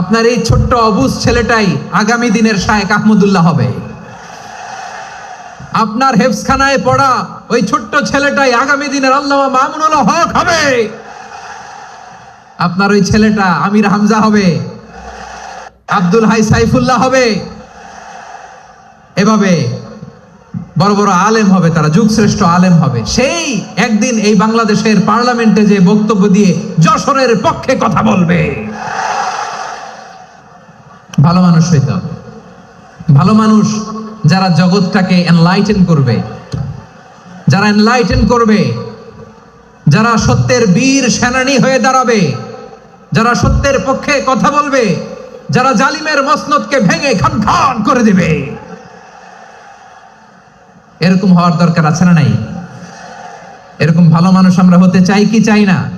আপনার এই ছোট্ট অবুজ ছেলেটাই আগামী দিনের শায়েক আহমদুল্লাহ হবে। আপনার হেফসখানায় পড়া ওই ছোট্ট ছেলেটাই আগামী দিনের আল্লামা মামুনুল হক হবে। আপনার ওই ছেলেটা আমির হামজা হবে, আব্দুল হাই সাইফুল্লাহ হবে। এভাবে বড় বড় আলেম হবে, তারা যুগশ্রেষ্ঠ আলেম হবে। সেই একদিন এই বাংলাদেশের পার্লামেন্টে যে বক্তব্য দিয়ে যশোরের পক্ষে কথা বলবে। ভালো মানুষ হইতে হবে। ভালো মানুষ যারা জগৎটাকে এনলাইটেন করবে, যারা এনলাইটেন করবে, যারা সত্যের বীর সেনানী হয়ে দাঁড়াবে, যারা সত্যের পক্ষে কথা বলবে, যারা জালিমের মসনদকে ভেঙে খান খান করে দেবে। এরকম হওয়ার দরকার আছে না নাই? এরকম ভালো মানুষ আমরা হতে চাই কি চাই না?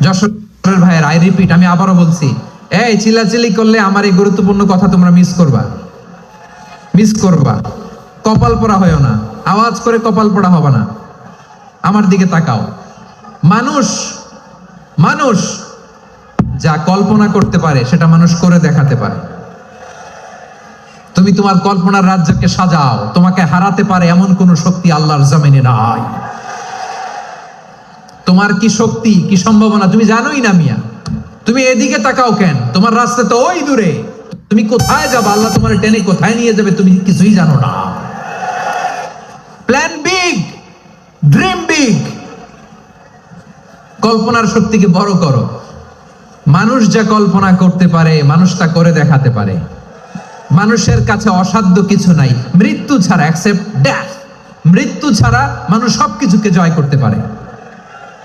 যশোরের ভাইয়ের, আই রিপিট আমি আবারও বলছি। এই চিল্লাচিল্লি করলে আমার এই গুরুত্বপূর্ণ কথা তোমরা মিস করবা। মিস করবা। কপাল পড়া হয় না। আওয়াজ করে কপাল পড়া হবে না। আমার দিকে তাকাও। মানুষ মানুষ যা কল্পনা করতে পারে, সেটা মানুষ করে দেখাতে পারে। তুমি তোমার কল্পনার রাজ্যকে সাজাও। তোমাকে হারাতে পারে এমন কোন শক্তি আল্লাহর জমিনে নাই। তোমার কি শক্তি, কি সম্ভাবনা? তুমি জানোই না মিয়া। তুমি এদিকে তাকাও কেন? তোমার রাস্তা তো ওই দূরে। তুমি কোথায় যাবে? আল্লাহ তোমার টেনে কোথায় নিয়ে যাবে? তুমি কিছুই জানো না। প্ল্যান বিগ ড্রিম বিগ কল্পনার শক্তিকে বড় করো। মানুষ যা কল্পনা করতে পারে, মানুষ তা করে দেখাতে পারে। মানুষের কাছে অসাধ্য কিছু নাই। মৃত্যু ছাড়া অ্যাকসেপ্ট ড্যাথ মৃত্যু ছাড়া মানুষ সবকিছুকে জয় করতে পারে।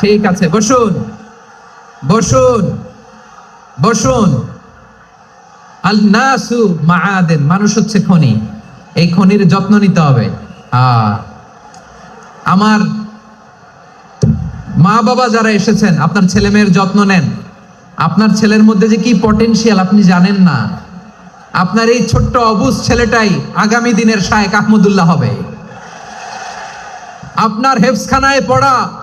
ঠিক আছে, বসুন। বসুন। বসুন। আল নাসু মানুষ হচ্ছে খনি। এই খনির যত্ন নিতে হবে। আমার মা বাবা যারা এসেছেন, আপনার ছেলে মেয়ের যত্ন নেন। আপনার ছেলের মধ্যে যে কি পটেনশিয়াল আপনি জানেন না। আপনার এই ছোট্ট অবুজ ছেলেটাই আগামী দিনের শায়েক আহমদুল্লাহ হবে। আপনার হেফসখানায় পড়া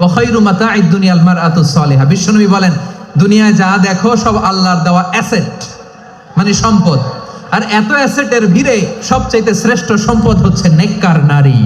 ওখাইরু মাতা দুনিয়াল মারআতু সালিহা। বিশ্বনবী বলেন, দুনিয়ায় যা দেখো, সব আল্লাহর দেওয়া অ্যাসেট মানে সম্পদ। আর এত অ্যাসেটের ভিড়ে সবচাইতে শ্রেষ্ঠ সম্পদ হচ্ছে নেককার নারী।